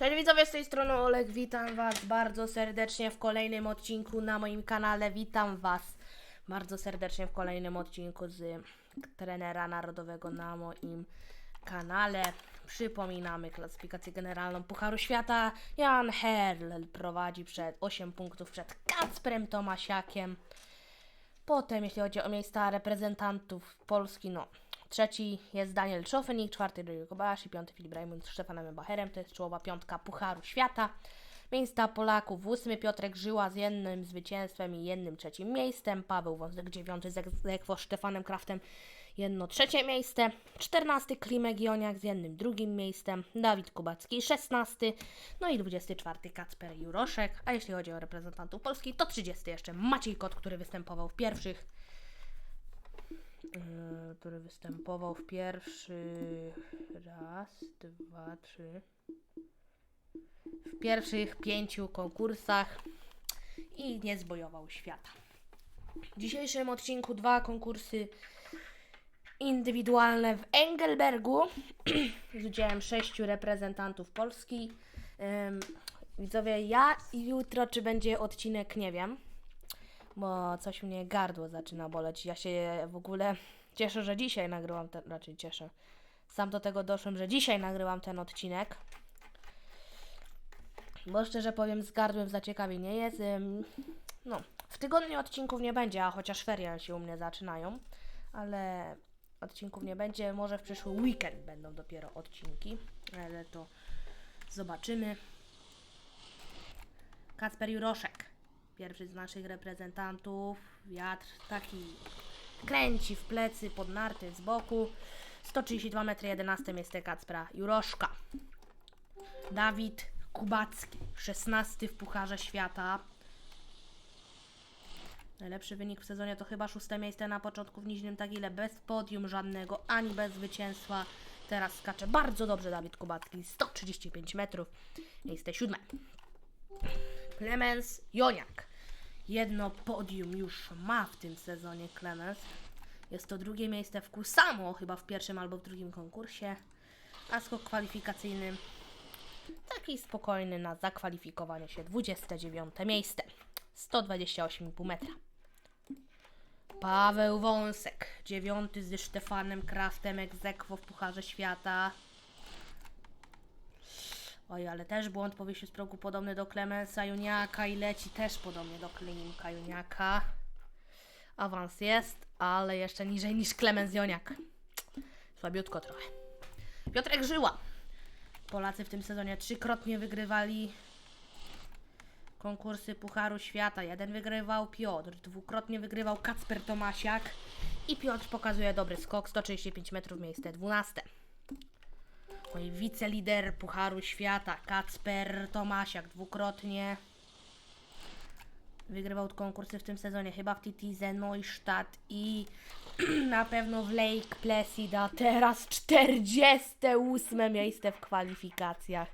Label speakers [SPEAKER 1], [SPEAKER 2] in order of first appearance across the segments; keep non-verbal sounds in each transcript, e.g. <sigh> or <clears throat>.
[SPEAKER 1] Cześć widzowie, z tej strony Olek, witam was bardzo serdecznie w kolejnym odcinku na moim kanale. Witam was bardzo serdecznie w kolejnym odcinku z trenera narodowego na moim kanale. Przypominamy klasyfikację generalną Pucharu Świata. Jan Herl prowadzi przed 8 punktów przed Kacprem Tomasiakiem. Potem, jeśli chodzi o miejsca reprezentantów Polski, no trzeci jest Daniel Czofenik, czwarty Ryju Kobayashi, piąty Filip Raimund z Stefanem Bacherem, to jest czołowa piątka Pucharu Świata. Miejsca Polaków, ósmy Piotrek Żyła z jednym zwycięstwem i jednym trzecim miejscem, Paweł Wąsek dziewiąty z Ekwo Stefanem Kraftem, jedno trzecie miejsce, czternasty Klimek Joniak z jednym drugim miejscem, Dawid Kubacki szesnasty, no i dwudziesty czwarty Kacper Juroszek, a jeśli chodzi o reprezentantów Polski, to trzydziesty jeszcze Maciej Kot, który występował w pierwszych który występował w pierwszy raz, dwa, trzy w pierwszych pięciu konkursach i nie zbojował świata. W dzisiejszym odcinku dwa konkursy indywidualne w Engelbergu <clears throat> z udziałem sześciu reprezentantów Polski. Widzowie, ja jutro, czy będzie odcinek, nie wiem, bo coś mnie gardło zaczyna boleć. Ja się w ogóle cieszę, że dzisiaj nagrywam ten, raczej cieszę. Sam do tego doszłem, że dzisiaj nagrywam ten odcinek. Bo szczerze powiem, z gardłem zaciekawie nie jest. No, w tygodniu odcinków nie będzie, a chociaż ferie się u mnie zaczynają, ale odcinków nie będzie. Może w przyszły weekend będą dopiero odcinki, ale to zobaczymy. Kasper Juroszek, pierwszy z naszych reprezentantów. Wiatr taki kręci w plecy, pod narty z boku. 132 metry 11 miejsce Kacpra Juroszka. Dawid Kubacki, 16 w Pucharze Świata. Najlepszy wynik w sezonie to chyba szóste miejsce na początku w Niźnym Tagile, bez podium żadnego, ani bez zwycięstwa. Teraz skacze bardzo dobrze Dawid Kubacki, 135 metrów, miejsce siódme. Clemens Joniak. Jedno podium już ma w tym sezonie Clemens. Jest to drugie miejsce w Kusamo, chyba w pierwszym albo w drugim konkursie. A skok kwalifikacyjny taki spokojny na zakwalifikowanie się 29 miejsce. 128,5 metra. Paweł Wąsek, dziewiąty ze Stefanem Kraftem egzekwo w Pucharze Świata. Oj, ale też błąd po wyjściu z progu podobny do Klemensa Juniaka i leci też podobnie do Klimka Juniaka. Awans jest, ale jeszcze niżej niż Klemens Joniak. Słabiutko trochę. Piotrek Żyła. Polacy w tym sezonie trzykrotnie wygrywali konkursy Pucharu Świata. Jeden wygrywał Piotr, dwukrotnie wygrywał Kacper Tomasiak i Piotr pokazuje dobry skok, 135 metrów, miejsce 12. Wicelider Pucharu Świata, Kacper Tomasiak, dwukrotnie wygrywał konkursy w tym sezonie, chyba w TTZ Neustadt i <clears throat> na pewno w Lake Placid, a teraz 48 miejsce w kwalifikacjach,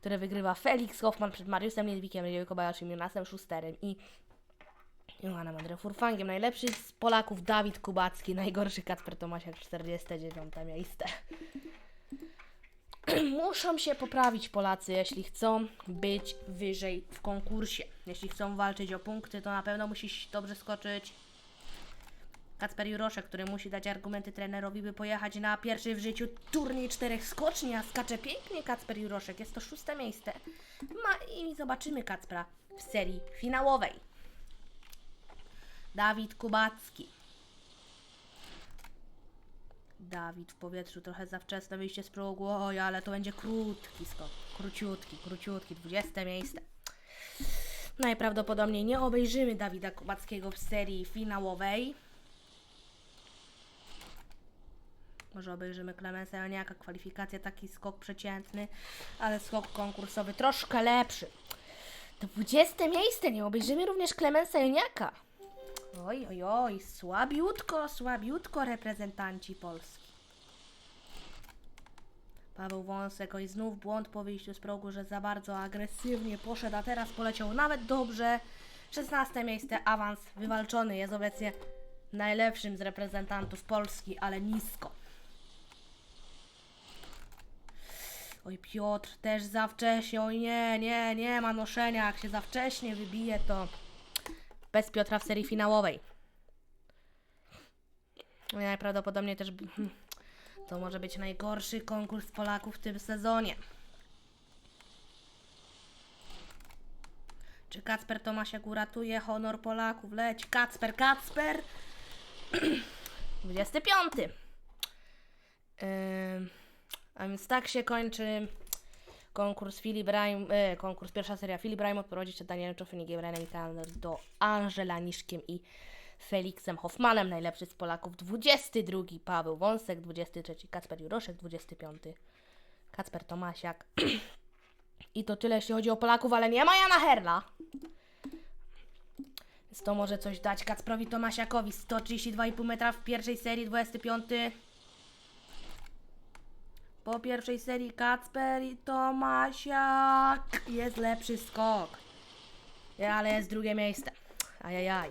[SPEAKER 1] które wygrywa Felix Hoffman przed Mariusem Niedwikiem, Ryją Kobayashim, Jonasem Schusterem i Johannem Andrem Furfangiem. Najlepszy z Polaków Dawid Kubacki, najgorszy Kacper Tomasiak, 49 miejsce. <clears throat> Muszą się poprawić Polacy, jeśli chcą być wyżej w konkursie. Jeśli chcą walczyć o punkty, to na pewno musi dobrze skoczyć Kacper Juroszek, który musi dać argumenty trenerowi, by pojechać na pierwszy w życiu turniej czterech skoczni, a skacze pięknie Kacper Juroszek. Jest to szóste miejsce. Ma i zobaczymy Kacpra w serii finałowej. Dawid Kubacki. Dawid w powietrzu trochę za wczesne wyjście z progu. Oj, ale to będzie krótki skok. Króciutki, króciutki, 20 miejsce. Najprawdopodobniej nie obejrzymy Dawida Kubackiego w serii finałowej. Może obejrzymy Klemensa Janiaka, kwalifikacja, taki skok przeciętny, ale skok konkursowy troszkę lepszy. 20 miejsce, nie obejrzymy również Klemensa Janiaka. Oj, oj, oj, słabiutko, słabiutko reprezentanci Polski. Paweł Wąsek, oj, znów błąd po wyjściu z progu, że za bardzo agresywnie poszedł, a teraz poleciał nawet dobrze. 16 miejsce, awans wywalczony, jest obecnie najlepszym z reprezentantów Polski, ale nisko. Oj, Piotr, też za wcześnie. Oj, nie, nie, nie ma noszenia. Jak się za wcześnie wybije, to bez Piotra w serii finałowej. Najprawdopodobniej też to może być najgorszy konkurs Polaków w tym sezonie. Czy Kacper Tomasiak uratuje honor Polaków? Leć, Kacper, Kacper! <clears throat> 25. Ym, a więc tak się kończy konkurs Filip Raim, e, konkurs pierwsza seria Raim prowadzi się Danielem Czofenigiem, Renem Kalenders do Angela Niszkiem i Feliksem Hoffmanem, najlepszy z Polaków 22, Paweł Wąsek 23, Kacper Juroszek 25, Kacper Tomasiak <clears throat> i to tyle jeśli chodzi o Polaków, ale nie ma Jana Herla. Więc to może coś dać Kacprowi Tomasiakowi. 132,5 metra w pierwszej serii, 25. Po pierwszej serii Kacper i Tomasiak. Jest lepszy skok. Ale jest drugie miejsce. Ajajaj.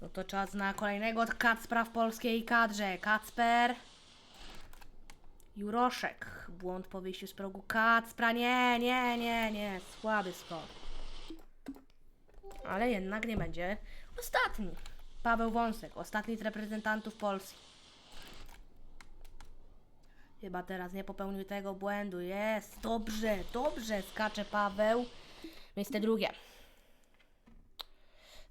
[SPEAKER 1] No to czas na kolejnego Kacpra w polskiej kadrze. Kacper. Juroszek. Błąd po wyjściu z progu Kacpra. Nie, nie, nie, nie. Słaby skok. Ale jednak nie będzie ostatni. Paweł Wąsek, ostatni z reprezentantów Polski. Chyba teraz nie popełnił tego błędu. Jest, dobrze, dobrze, skacze Paweł. Miejsce drugie.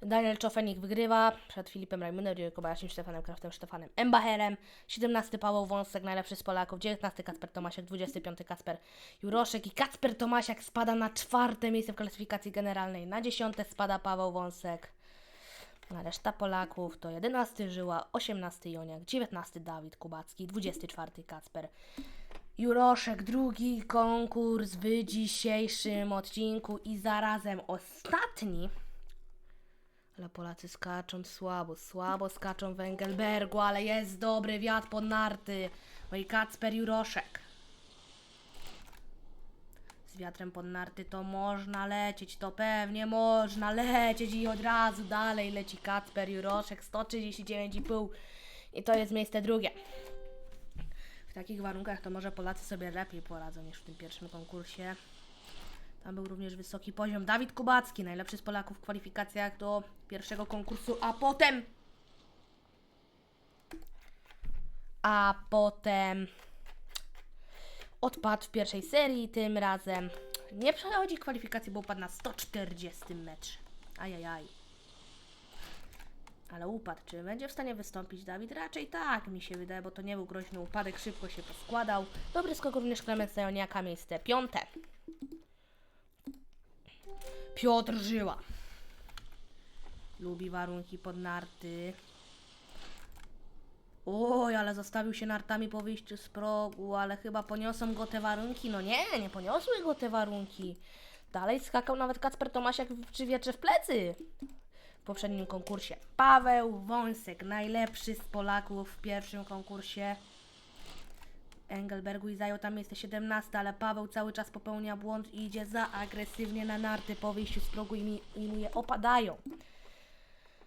[SPEAKER 1] Daniel Czofenik wygrywa przed Filipem Rajmunem, Diego Kobayashim, Stefanem Kraftem, Stefanem Embacherem. 17 Paweł Wąsek, najlepszy z Polaków. 19 Kacper Tomasiak, 25 Kacper Juroszek i Kacper Tomasiak spada na czwarte miejsce w klasyfikacji generalnej. Na 10 spada Paweł Wąsek. Reszta Polaków to 11 Żyła, 18 Joniak, 19 Dawid Kubacki, 24 Kacper Juroszek. Drugi konkurs w dzisiejszym odcinku i zarazem ostatni. Ale Polacy skaczą słabo, słabo skaczą w Engelbergu, ale jest dobry wiatr pod narty. No i Kacper Juroszek. Wiatrem pod narty to można lecieć, to pewnie można lecieć i od razu dalej leci Kacper Juroszek 139,5 i to jest miejsce drugie. W takich warunkach to może Polacy sobie lepiej poradzą niż w tym pierwszym konkursie. Tam był również wysoki poziom. Dawid Kubacki, najlepszy z Polaków w kwalifikacjach do pierwszego konkursu, a potem. A potem odpadł w pierwszej serii. Tym razem nie przechodzi kwalifikacji, bo upadł na 140 metrze. Ajajaj. Ale upadł. Czy będzie w stanie wystąpić Dawid? Raczej tak, mi się wydaje, bo to nie był groźny upadek, szybko się poskładał. Dobry skok również Klemens Joniaka, miejsce piąte. Piotr Żyła. Lubi warunki pod narty. Oj, ale zostawił się nartami po wyjściu z progu, ale chyba poniosą go te warunki. No nie, nie poniosły go te warunki. Dalej skakał nawet Kacper Tomasiak przy wietrze w plecy w poprzednim konkursie. Paweł Wąsek, najlepszy z Polaków w pierwszym konkursie. Engelbergu i zajął tam miejsce 17, ale Paweł cały czas popełnia błąd i idzie za agresywnie na narty po wyjściu z progu i, i mu je opadają.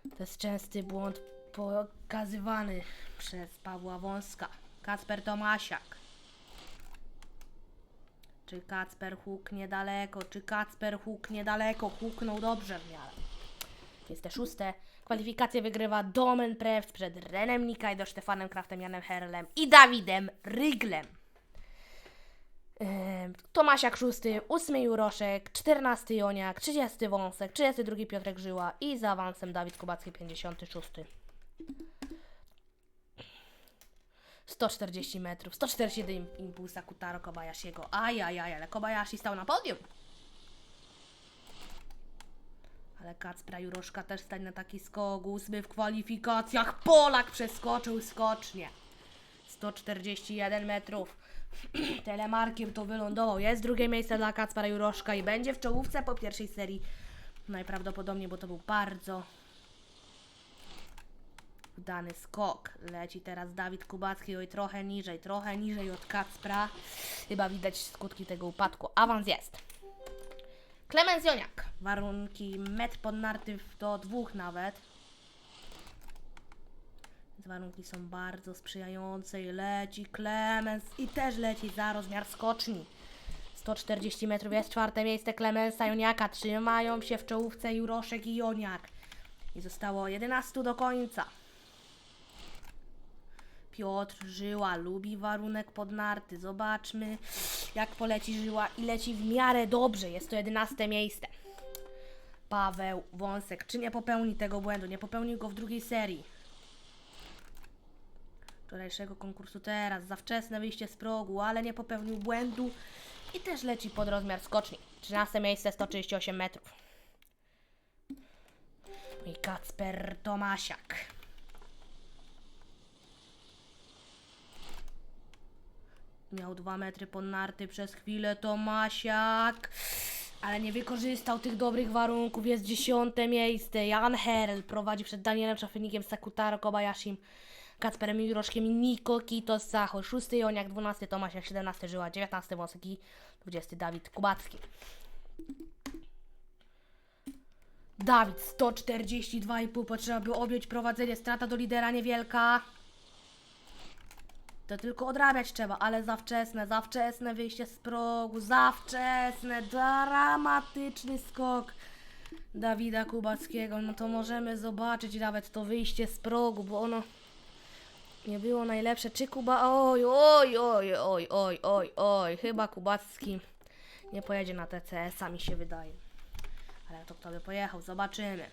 [SPEAKER 1] To jest częsty błąd pokazywany przez Pawła Wąska. Kacper Tomasiak. Czy Kacper huknie daleko? Czy Kacper huknie daleko? Huknął dobrze w miarę. Jest te szóste. Kwalifikację wygrywa Domen Prewc przed Renem Nikajdo, Stefanem Kraftem, Janem Herlem i Dawidem Ryglem. Tomasiak szósty, ósmy Juroszek, czternasty Joniak, trzydziesty Wąsek, trzydziesty drugi Piotrek Żyła i za awansem Dawid Kubacki, pięćdziesiąty szósty. 140 metrów, 141 impulsa Kutaro Kobayashiego. Ajajaj, ale Kobayashi stał na podium. Ale Kacpra Juroszka też stać na taki skok. Ósmy w kwalifikacjach. Polak przeskoczył skocznie. 141 metrów. <clears throat> Telemarkiem to wylądował. Jest drugie miejsce dla Kacpra Juroszka i będzie w czołówce po pierwszej serii. Najprawdopodobniej, bo to był bardzo udany skok. Leci teraz Dawid Kubacki, oj trochę niżej, trochę niżej od Kacpra. Chyba widać skutki tego upadku. Awans jest. Klemens Joniak. Warunki metr pod narty do dwóch nawet. Warunki są bardzo sprzyjające i leci Klemens i też leci za rozmiar skoczni. 140 metrów jest czwarte miejsce Klemensa Joniaka. Trzymają się w czołówce Juroszek i Joniak. I zostało 11 do końca. Piotr Żyła lubi warunek pod narty. Zobaczmy, jak poleci Żyła i leci w miarę dobrze. Jest to 11 miejsce. Paweł Wąsek. Czy nie popełni tego błędu? Nie popełnił go w drugiej serii. Wczorajszego konkursu teraz. Za wczesne wyjście z progu, ale nie popełnił błędu. I też leci pod rozmiar skoczni. 13 miejsce, 138 metrów. I Kacper Tomasiak. Miał 2 metry pod narty przez chwilę Tomasiak. Ale nie wykorzystał tych dobrych warunków. Jest dziesiąte miejsce. Jan Herl prowadzi przed Danielem Szafynikiem, Sakutaro Kobayashim, Kacperem Juroszkiem Niko Kitos Sacho. Szósty Joniak, 12 Tomasiak, 17 Żyła, 19 Wąsek i 20 Dawid Kubacki. Dawid, 142,5 potrzeba by objąć prowadzenie. Strata do lidera niewielka. To tylko odrabiać trzeba, ale za wczesne, za wczesne wyjście z progu, za wczesne, dramatyczny skok Dawida Kubackiego. No to możemy zobaczyć nawet to wyjście z progu, bo ono nie było najlepsze. Czy Kuba... Oj, oj, oj, oj, oj, oj, oj, chyba Kubacki nie pojedzie na TCS-a, mi się wydaje. Ale to kto by pojechał, zobaczymy.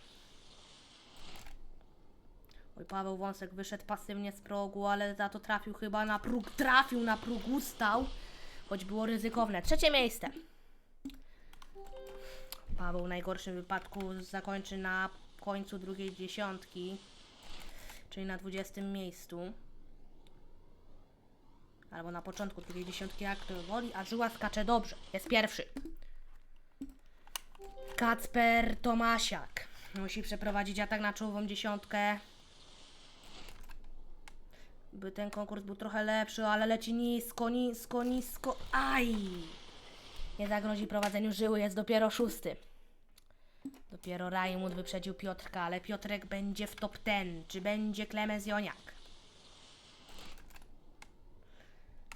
[SPEAKER 1] Oj, Paweł Wąsek wyszedł pasywnie z progu, ale za to trafił chyba na próg. Trafił na próg, ustał. Choć było ryzykowne. Trzecie miejsce. Paweł w najgorszym wypadku zakończy na końcu drugiej dziesiątki. Czyli na 20 miejscu. Albo na początku drugiej dziesiątki, jak to woli. A Żyła skacze dobrze. Jest pierwszy. Kacper Tomasiak. Musi przeprowadzić atak na czołową dziesiątkę by ten konkurs był trochę lepszy, ale leci nisko, nisko, nisko. Aj! Nie zagrozi prowadzeniu żyły, jest dopiero szósty. Dopiero Rajmund wyprzedził Piotrka, ale Piotrek będzie w top ten. Czy będzie Klemens Joniak?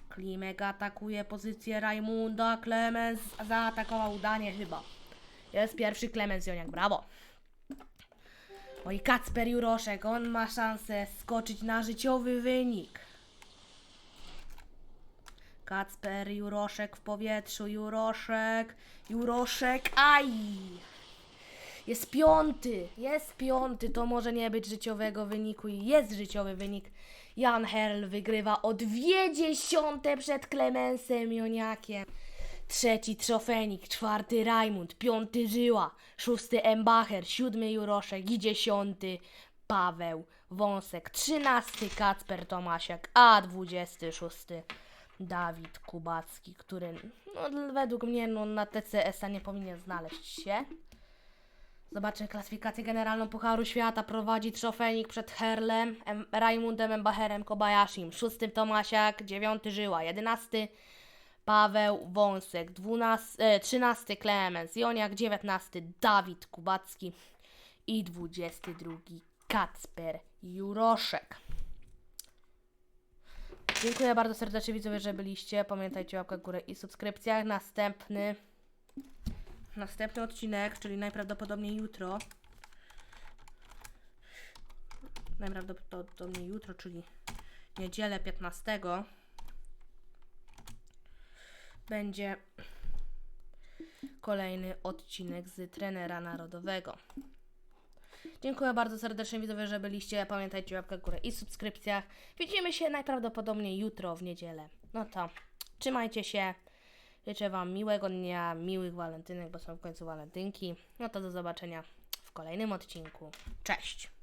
[SPEAKER 1] Klimek atakuje pozycję Rajmunda. Klemens zaatakował udanie chyba. Jest pierwszy Klemens Joniak, brawo. Oj, Kacper Juroszek, on ma szansę skoczyć na życiowy wynik. Kacper Juroszek w powietrzu, Juroszek, Juroszek, aj! Jest piąty, jest piąty, to może nie być życiowego wyniku i jest życiowy wynik. Jan Herl wygrywa o dwie dziesiąte przed Klemensem Joniakiem. Trzeci Trofenik, czwarty Rajmund, piąty Żyła, szósty Embacher, siódmy Juroszek i dziesiąty Paweł Wąsek, trzynasty Kacper Tomasiak, a dwudziesty szósty Dawid Kubacki, który no, według mnie no, na TCS-a nie powinien znaleźć się. Zobaczmy klasyfikację generalną Pucharu Świata. Prowadzi Trofenik przed Herlem, em, Rajmundem Embacherem, Kobayashim, szóstym Tomasiak, dziewiąty Żyła, jedenasty Paweł Wąsek, 12, e, 13 Klemens Joniak, 19 Dawid Kubacki i 22 Kacper Juroszek. Dziękuję bardzo serdecznie widzowie, że byliście. Pamiętajcie o łapkach w górę i subskrypcjach. Następny następny odcinek, czyli najprawdopodobniej jutro. Najprawdopodobniej jutro, czyli niedzielę 15 będzie kolejny odcinek z trenera narodowego. Dziękuję bardzo serdecznie widzowie, że byliście. Pamiętajcie w górę i subskrypcjach. Widzimy się najprawdopodobniej jutro w niedzielę. No to trzymajcie się. Życzę Wam miłego dnia, miłych walentynek, bo są w końcu walentynki. No to do zobaczenia w kolejnym odcinku. Cześć!